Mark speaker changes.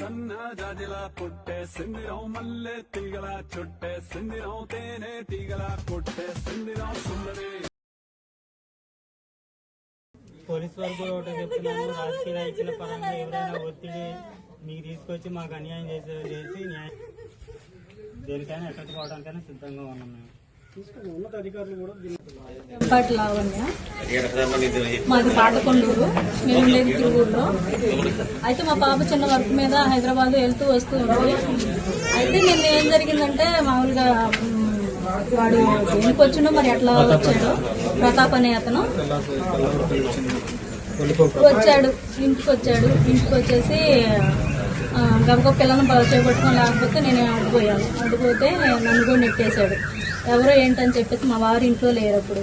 Speaker 1: సన్న జాజిలా పుట్టే సిందిరం మల్లె తీగల చుట్టే సిందిరం తేనె తీగల పుట్టే సిందిరం సుందరి.
Speaker 2: పోలీస్ వారు కూడా ఒకటి చెప్తున్నాను రాజకీయ నాయకుల పరంగా ఎవరైనా ఒత్తిడి మీకు తీసుకొచ్చి మాకు అన్యాయం చేసే చేసి న్యాయం దేనికైనా ఎక్కడికి పోవడానికైనా సిద్ధంగా ఉన్నాం మేము.
Speaker 3: ఎంపాటి లావణ్య మాది పాటకొండూరు మేము ఉండేది తిరుగురులో అయితే మా పాప చిన్న వర్క్ మీద హైదరాబాద్ వెళ్తూ వస్తూ ఉంది. అయితే నిన్న ఏం జరిగిందంటే మామూలుగా వాడు దేనికి వచ్చిండో మరి ఎట్లా వచ్చాడో ప్రతాప్ అనే అతను వచ్చాడు ఇంటికి వచ్చాడు ఇంటికి వచ్చేసి ఆ, గబగబ పిల్లలను బాగా చేపట్టుకొని లేకపోతే నేను అడ్డుపోయాను అడ్డుపోతే నన్ను కూడా నెట్టేశాడు. ఎవరో ఏంటని చెప్పేసి మా వారు ఇంట్లో లేరు అప్పుడు.